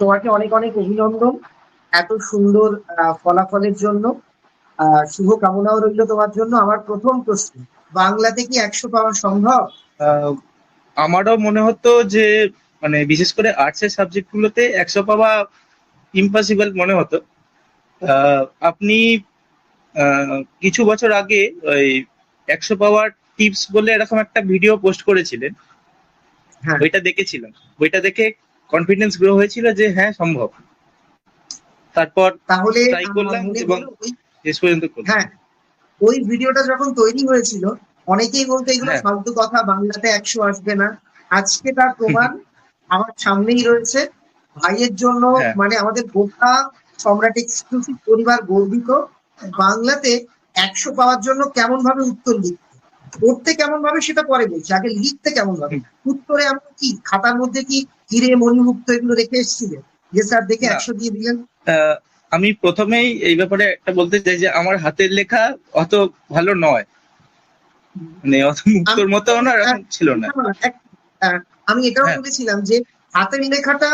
তোমাকে অনেক অনেক অভিনন্দন এত সুন্দর ফলাফলের জন্য। শুভ কামনাও রইল তোমার জন্য। আমার প্রথম প্রশ্ন বাংলাতে কি একশো পাওয়া সম্ভব? আমারও মনে হতো যে মানে বিশেষ করে আর্টসের সাবজেক্ট গুলোতে একশো পাওয়া ইম্পসিবল মনে হতো। আপনি কিছু বছর আগে ওই একশো পাওয়ার টিপস বলে এরকম একটা ভিডিও পোস্ট করেছিলেন। হ্যাঁ। ওইটা দেখেছিলাম। ওইটা দেখে কনফিডেন্স গ্রো হয়েছিল যে হ্যাঁ সম্ভব। তারপর তাহলে আহ, করলাম এবং- শেষ পর্যন্ত করলাম। হ্যাঁ ওই ভিডিওটা যখন তৈরি হয়েছিল অনেকেই বলতো এগুলো হ্যাঁ। ফালতু কথা বাংলাতে একশো আসবে না। আজকে তার প্রমাণ আমার সামনেই রয়েছে। ভাইয়ের জন্য হ্যাঁ। মানে আমাদের গোটা সম্রাট এক্সক্লুসিভ পরিবার গর্বিত। বাংলাতে একশো পাওয়ার জন্য কেমন ভাবে উত্তর লিখতে পড়তে কেমন ভাবে সেটা পরে বলছি। আগে লিখতে কেমন ভাবে উত্তরে আমরা কি? খাতার মধ্যে কি হিরে মণিমুক্ত এগুলো রেখে এসেছিলেন যে স্যার দেখে একশো দিয়ে দিলেন। আমি প্রথমেই এই ব্যাপারে একটা বলতে চাই যে আমার হাতের লেখা অত ভালো নয়। মানে অত মুক্তর মতো না এরকম ছিল না। আমি এটাও হ্যাঁ। বলেছিলাম যে হাতের লেখাটা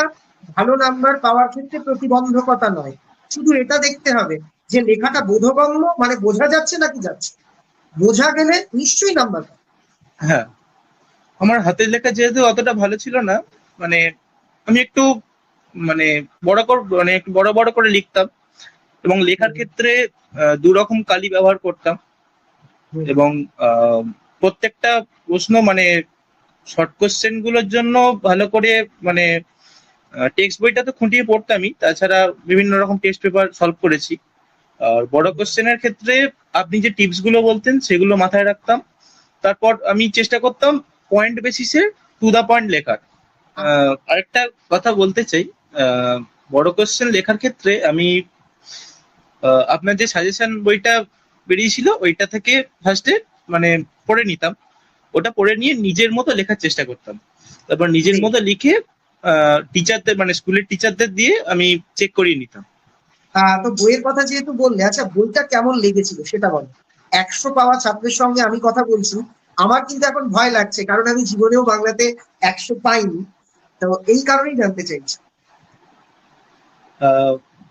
ভালো নাম্বার পাওয়ার ক্ষেত্রে প্রতিবন্ধকতা নয়। শুধু এটা দেখতে হবে যে লেখাটা বোধগম্য মানে বোঝা যাচ্ছে নাকি যাচ্ছে? বোঝা গেলে নিশ্চয়ই নাম্বার হ্যাঁ। আমার হাতের লেখা যেহেতু অতটা ভালো ছিল না মানে আমি একটু মানে বড় করে মানে একটু বড় বড় করে লিখতাম এবং লেখার ক্ষেত্রে দু রকম কালি ব্যবহার করতাম এবং প্রত্যেকটা প্রশ্ন মানে শর্ট কোশ্চেনগুলোর জন্য ভালো করে মানে টেক্সট বইটা তো খুঁটিয়ে পড়তামই। তাছাড়া বিভিন্ন রকম টেস্ট পেপার সলভ করেছি। আর বড় কোশ্চেনের ক্ষেত্রে আপনি যে টিপসগুলো বলতেন সেগুলো মাথায় রাখতাম। তারপর আমি চেষ্টা করতাম পয়েন্ট বেসিসে টু দা পয়েন্ট লেখার। আরেকটা কথা বলতে চাই। আহ, বড় কোশ্চেন লেখার ক্ষেত্রে আমি আপনার যে সাজেশন বইটা বেরিয়েছিল ওইটা থেকে ফার্স্টে মানে পড়ে নিতাম। ওটা পড়ে নিয়ে নিজের মতো লেখার চেষ্টা করতাম। তারপর নিজের মতো লিখে টিচারদের মানে স্কুলের টিচারদের দিয়ে আমি চেক করিয়ে নিতাম। তো বইয়ের কথা যেহেতু বললে আচ্ছা বইটা কেমন লেগেছিল সেটা বলো। একশো পাওয়া ছাত্রের সঙ্গে আমি কথা বলছি আমার কিন্তু এখন ভয় লাগছে কারণ আমি জীবনেও বাংলাতে একশো পাইনি। তো এই কারণেই জানতে চাইছি।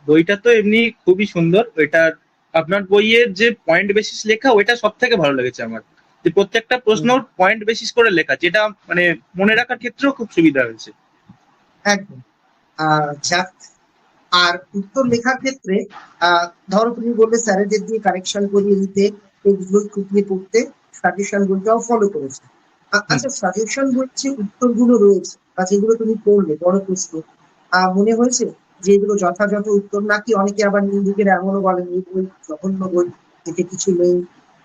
বইটা তো এমনি খুবই সুন্দর। ওইটার আপনার বইয়ের যে পয়েন্ট বেসিস লেখা ওইটা সব থেকে ভালো লেগেছে আমার। যে প্রত্যেকটা প্রশ্ন পয়েন্ট বেসিস করে লেখা যেটা মানে মনে রাখার ক্ষেত্রেও খুব সুবিধা হয়েছে। একদম। যাক। আর উত্তর লেখার ক্ষেত্রে আহ, ধরো তুমি বললে স্যারেদের দিয়ে কারেকশন করিয়ে নিতে টেক্সটবুক খুঁটিয়ে পড়তে সাজেশন বইটাও ফলো করেছে। আচ্ছা সাজেশন যে উত্তরগুলো রয়েছে বা যেগুলো তুমি পড়লে বড় প্রশ্ন। আহ, মনে হয়েছে যে এগুলো যথাযথ উত্তর নাকি অনেকে আবার নিন্দুকের এমনও বলেন এই বই জঘন্য বই এতে কিছু নেই।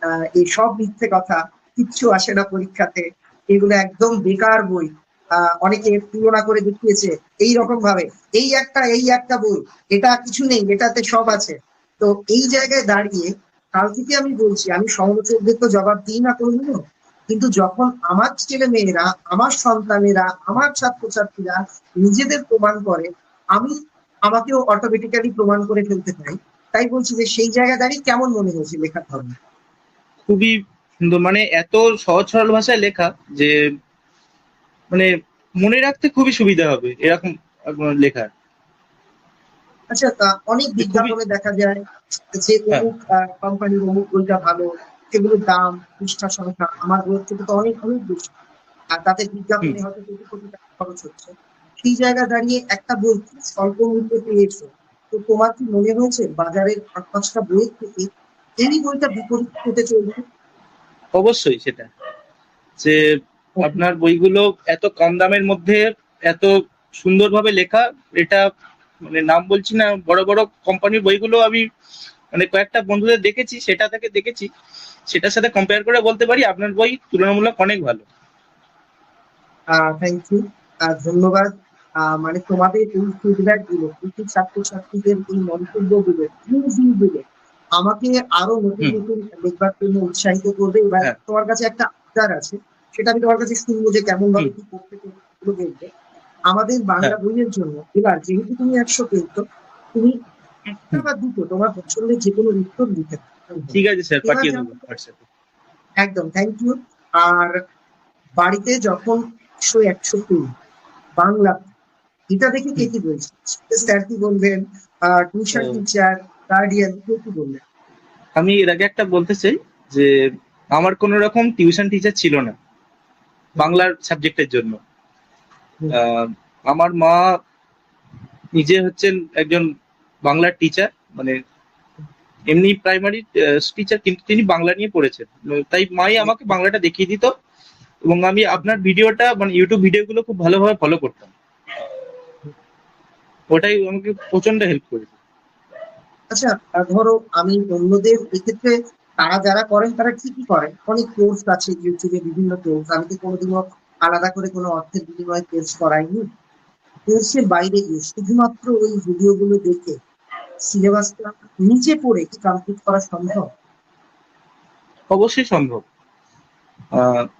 আহ, এই সব মিথ্যে কথা কিচ্ছু আসে না পরীক্ষাতে। এগুলো একদম বেকার বই। আহ, অনেকে তুলনা করে দেখিয়েছে এই রকম ভাবে এই একটা এই একটা বই এটা কিছু নেই এটাতে সব আছে। তো এই জায়গায় দাঁড়িয়ে কাল থেকে আমি বলছি আমি সমালোচকদের তো জবাব দিই না কোনোদিনও। কিন্তু যখন আমার ছেলে মেয়েরা আমার সন্তানেরা আমার ছাত্রছাত্রীরা নিজেদের প্রমাণ করে আমি আমাকেও অটোমেটিক্যালি প্রমাণ করে ফেলতে চাই। তাই বলছি যে সেই জায়গায় দাঁড়িয়ে কেমন মনে হয়েছে লেখার ধরন খুবই সুন্দর। মানে এত সহজ সরল ভাষায় লেখা যে মানে মনে রাখতে খুবই সুবিধা হবে এরকম আহ, লেখা আচ্ছা তা অনেক বিজ্ঞাপনে দেখা যায় যে হ্যাঁ। অমুক কোম্পানির অমুক বইটা ভালো সেগুলোর দাম পৃষ্ঠা সংখ্যা আমার বইয়ের থেকে তো অনেক অনেক বেশি। আর তাতে বিজ্ঞাপনে হয়তো কোটি কোটি টাকা খরচ হচ্ছে। সেই জায়গা দাঁড়িয়ে একটা বই খুব স্বল্প মূল্যে পেয়েছ? তো তোমার কি মনে হয়েছে বাজারের পাঁচ পাঁচটা বইয়ের থেকে এই বইটা বিপরীত হতে চলবে? অবশ্যই সেটা। যে আপনার বইগুলো এত কম দামের মধ্যে এত সুন্দরভাবে লেখা এটা মানে নাম বলছি না বড় বড় কোম্পানির বইগুলো আমি মানে কয়েকটা বন্ধুদের দেখেছি সেটা থেকে দেখেছি সেটার সাথে কম্পেয়ার করে বলতে পারি আপনার বই তুলনামূলক অনেক ভালো। থ্যাংক ইউ ধন্যবাদ। মানে তোমাদের এই ফিডব্যাকগুলো প্রতি ছাত্রছাত্রীদের এই মন্তব্যগুলো গুলো আমাকে আরও নতুন নতুন দেখবার জন্য উৎসাহিত করবে এবার হ্যাঁ। তোমার কাছে একটা আবদার আছে সেটা আমি তোমার কাছে শুনব যে কেমন ভাবে কি করতে বলবে আমাদের বাংলা হ্যাঁ। বইয়ের জন্য এবার যেহেতু তুমি একশো পেয়েছ তুমি একটা বা দুটো তোমার পছন্দের যে কোনো উত্তর লিখে ঠিক আছে স্যার পাঠিয়ে দেবো হোয়াটসঅ্যাপে একদম থ্যাংক ইউ আর বাড়িতে যখন একশো একশো পেয়ে বাংলা এটা দেখে কে কি বলছে? স্যার কি বলবেন? টিউশন টিচার গার্ডিয়ান কে কি বললেন আমি এর আগে একটা বলতে চাই যে আমার কোনো রকম টিউশন টিচার ছিল না বাংলার সাবজেক্টের জন্য। আমার মা নিজে হচ্ছেন একজন বাংলার টিচার মানে এমনি প্রাইমারি টিচার কিন্তু তিনি বাংলা নিয়ে পড়েছেন। তাই মাই আমাকে বাংলাটা দেখিয়ে দিত এবং আমি আপনার ভিডিওটা মানে ইউটিউব ভিডিওগুলো খুব ভালোভাবে ফলো করতাম। ওটাই আমাকে প্রচণ্ড হেল্প করেছে। আচ্ছা ধরো আমি অন্যদের, এক্ষেত্রে তারা যারা করেন, তারা ঠিকই করেন। অনেক কোর্স আছে ইউটিউবে বিভিন্ন কোর্স আমি তো কোনোদিনও আলাদা করে কোনো অর্থের বিনিময়ে কোর্স করাইনি। কোর্সের বাইরে গিয়ে শুধুমাত্র ওই ভিডিওগুলো দেখে সিলেবাসটা নিচে পড়ে কি কমপ্লিট করা সম্ভব? অবশ্যই সম্ভব।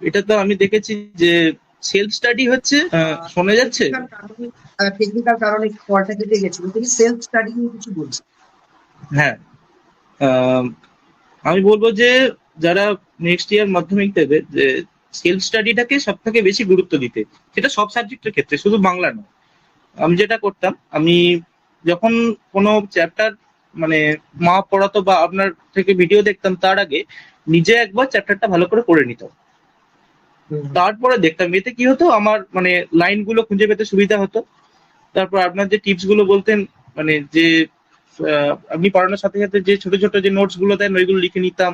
এটা তো আমি দেখেছি যে সেলফ স্টাডি হচ্ছে শোনা যাচ্ছে? টেকনিক্যাল কারণে কলটা কেটে গেছিল তিনি সেলফ স্টাডি নিয়ে কিছু বলছেন হ্যাঁ। আমি বলব যে যারা নেক্সট ইয়ার মাধ্যমিক দেবে যে সেলফ স্টাডিটাকে সব থেকে বেশি গুরুত্ব দিতে সেটা সব সাবজেক্টের ক্ষেত্রে শুধু বাংলা নয়। আমি যেটা করতাম আমি যখন কোনো চ্যাপ্টার মানে মা পড়াতো বা আপনার থেকে ভিডিও দেখতাম তার আগে নিজে একবার চ্যাপ্টারটা ভালো করে পড়ে নিতাম তারপরে দেখতাম এতে কি হতো আমার মানে লাইনগুলো খুঁজে পেতে সুবিধা হতো। তারপর আপনার যে টিপসগুলো বলতেন মানে যে আপনি পড়ানোর সাথে সাথে যে ছোট ছোট যে নোটসগুলো দেন ওইগুলো লিখে নিতাম।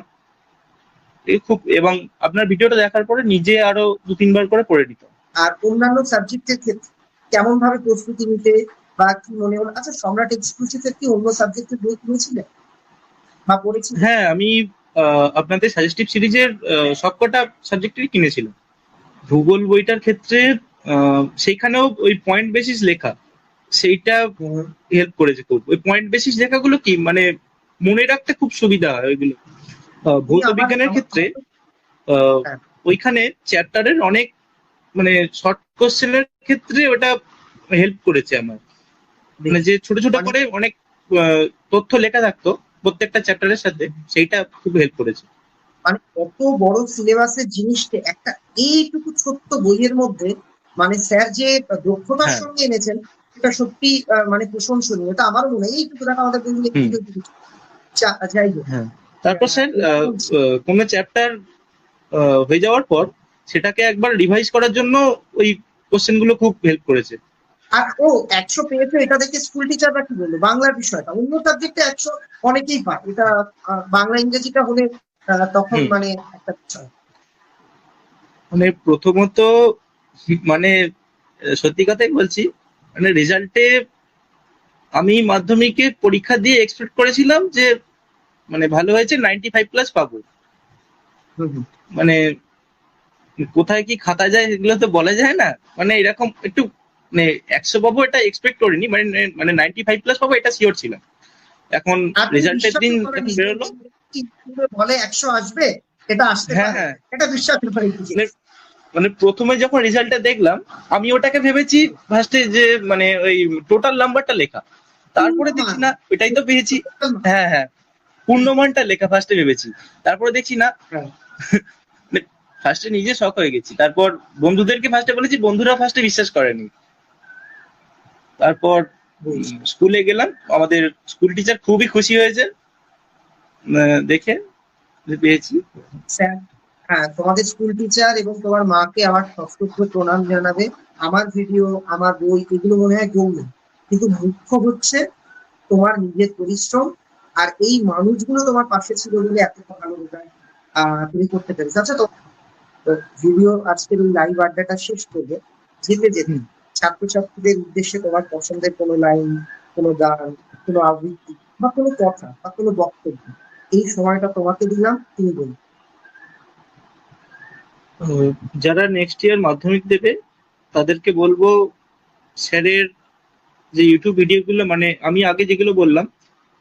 খুব এবং আপনার ভিডিওটা দেখার পরে নিজে আরও দু তিনবার করে পড়ে নিতাম। আর অন্যান্য সাবজেক্টের ক্ষেত্রে কেমন ভাবে প্রস্তুতি নিতে বা কি মনে হলো আচ্ছা সম্রাট এক্সক্লুসিভের কি অন্য সাবজেক্টের বই কিনেছিলেন বা পড়েছিলেন হ্যাঁ আমি আপনাদের সাজেস্টিভ সিরিজের সবকটা সাবজেক্টেরই কিনেছিলাম। ভূগোল বইটার ক্ষেত্রে সেইখানেও ওই পয়েন্ট বেসিস লেখা সেইটা হেল্প করেছে খুব। ওই পয়েন্ট বেসিস লেখাগুলো কি মানে মনে রাখতে খুব সুবিধা হয় ওইগুলো। ভৌত বিজ্ঞানের ক্ষেত্রে হ্যাঁ। ওইখানে চ্যাপ্টারের অনেক মানে শর্ট কোশ্চেনের ক্ষেত্রে ওটা হেল্প করেছে আমার। মানে যে ছোট ছোট করে অনেক তথ্য লেখা থাকতো প্রত্যেকটা চ্যাপ্টারের সাথে সেইটা খুব হেল্প করেছে। মানে কত বড় সিলেবাসের জিনিসকে একটা এইটুকু ছোট্ট বইয়ের মধ্যে মানে স্যার যে দক্ষতার হ্যাঁ। সঙ্গে এনেছেন এটা সত্যি মানে প্রশংসনীয়। এটা আমারও মনে হয় এইটুকু দেখা আমাদের যাই হোক। তারপর স্যার আহ, কোনো চ্যাপ্টার হয়ে যাওয়ার পর সেটাকে একবার রিভাইজ করার জন্য ওই কোশ্চেনগুলো খুব হেল্প করেছে। আর ও একশো পেয়েছে এটা দেখে স্কুল টিচাররা কি বলল? বাংলার বিষয়টা। অন্য সাবজেক্টে একশো অনেকেই পায়। এটা বাংলা ইংরেজিটা হলে তখন মানে একটা বিষয়। মানে প্রথমত মানে সত্যি কথাই বলছি মানে রেজাল্টে আমি মাধ্যমিকে পরীক্ষা দিয়ে এক্সপেক্ট করেছিলাম যে মানে ভালো হয়েছে নাইনটি ফাইভ প্লাস পাবো মানে কোথায় কি খাতা যায় এগুলো তো বলা যায় না। মানে এরকম একটু মানে একশো পাবো এটা এক্সপেক্ট করিনি মানে মানে নাইনটি ফাইভ প্লাস পাবো এটা শিওর ছিলাম। এখন রেজাল্টের দিন বেরোলো। বলে একশো আসবে এটা আসতে হ্যাঁ হ্যাঁ। এটা বিশ্বাস মানে মানে প্রথমে যখন রেজাল্টটা দেখলাম আমি ওটাকে ভেবেছি ফার্স্টে যে মানে ওই টোটাল নাম্বারটা লেখা। তারপরে দেখছি না ওইটাই তো পেয়েছি হ্যাঁ হ্যাঁ। পূর্ণমানটা লেখা ফার্স্টে ভেবেছি। তারপরে দেখছি না। হ্যাঁ। ফার্স্টে নিজে শখ হয়ে গেছি। তারপর বন্ধুদেরকে ফার্স্টে বলেছি বন্ধুরা ফার্স্টে বিশ্বাস করেনি। তারপর স্কুলে গেলাম। আমাদের স্কুল টিচার খুবই খুশি হয়েছে। দেখে পেয়েছি। স্যার হ্যাঁ তোমাদের স্কুল টিচার এবং তোমার মাকে আমার সশ্রদ্ধ প্রণাম জানাবে। আমার ভিডিও আমার বই এগুলো মনে হয় গৌণ কিন্তু মুখ্য হচ্ছে তোমার নিজের পরিশ্রম আর এই মানুষগুলো তোমার পাশে ছিল বলে এত ভালো রেজাল্ট আহ, তুমি করতে পেরেছ। আচ্ছা তো ভিডিও আজকের ওই লাইভ আড্ডাটা শেষ করবে। যেতে যেতে। ছাত্রছাত্রীদের উদ্দেশ্যে তোমার পছন্দের কোনো লাইন কোনো গান, কোনো আবৃত্তি, বা কোনো কথা, বা কোনো বক্তব্য, এই সময়টা তোমাকে দিলাম, তুমি বলবে যারা নেক্সট ইয়ার মাধ্যমিক দেবে, তাদেরকে বলব, স্যারের যে ইউটিউব ভিডিওগুলো মানে আমি আগে যেগুলো বললাম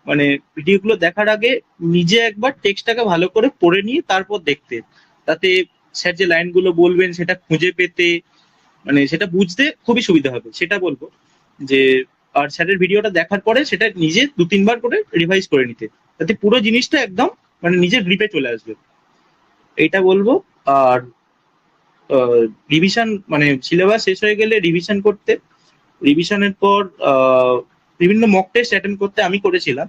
মানে ভিডিওগুলো দেখার আগে নিজে একবার টেক্সটটাকে ভালো করে পড়ে নিয়ে তারপর দেখতে। তাতে স্যার যে লাইনগুলো বলবেন, সেটা খুঁজে পেতে মানে সেটা বুঝতে খুবই সুবিধা হবে। সেটা বলব যে, আর স্যারের ভিডিওটা দেখার পরে সেটা নিজে দু তিনবার করে রিভাইজ করে নিতে। তাতে পুরো জিনিসটা একদম মানে নিজের গ্রিপে চলে আসবে। এটা বলব। আর রিভিশন মানে সিলেবাস শেষ হয়ে গেলে রিভিশন করতে। রিভিশনের পর বিভিন্ন মক টেস্ট অ্যাটেন্ড করতে আমি করেছিলাম।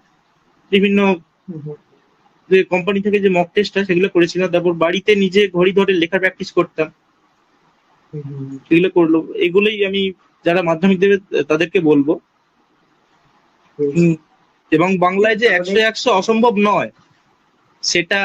বিভিন্ন। যে কোম্পানি থেকে যে মক টেস্টটা সেগুলো করেছিলাম। তারপর বাড়িতে নিজে ঘড়ি ধরে লেখার প্র্যাকটিস করতাম। হুম। করল। এগুলোই আমি যারা মাধ্যমিক দেবে তাদেরকে বলব। এবং বাংলায় যে একশো একশো অসম্ভব নয় সেটা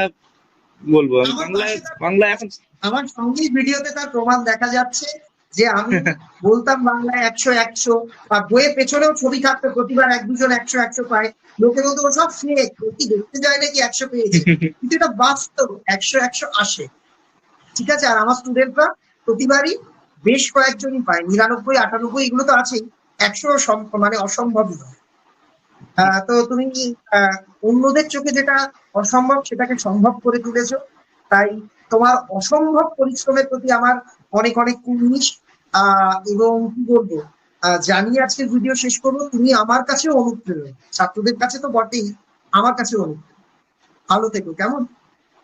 বলব। বাংলায় বাংলা এখন আমার সঙ্গেই ভিডিওতে তার প্রমাণ দেখা যাচ্ছে যে আমি বলতাম বাংলায় একশো একশো বা বইয়ের পেছনেও ছবি থাকতো প্রতিবার এক দুজন একশো একশো পায়। লোকে বলতো "ও সব ফেক কি দেখতে যায় নাকি একশো পেয়েছে কিন্তু এটা বাস্তব একশো একশো আসে। ঠিক আছে? আর আমার স্টুডেন্টরা প্রতিবারই বেশ কয়েকজনই পায়। নিরানব্বই আটানব্বই এগুলো তো আছেই। একশো মানে অসম্ভবই নয়। তো তুমি অন্যদের চোখে যেটা অসম্ভব সেটাকে সম্ভব করে তুলেছো। তাই তোমার অসম্ভব পরিশ্রমের প্রতি আমার অনেক অনেক কুর্নিশ। এবং কি বলব? আহ, জানি আজকে ভিডিও শেষ করব। তুমি আমার কাছেও অনুপ্রেরণা। ছাত্রদের কাছে তো বটেই। আমার কাছেও অনুপ্রেরণা। ভালো থেকো। কেমন?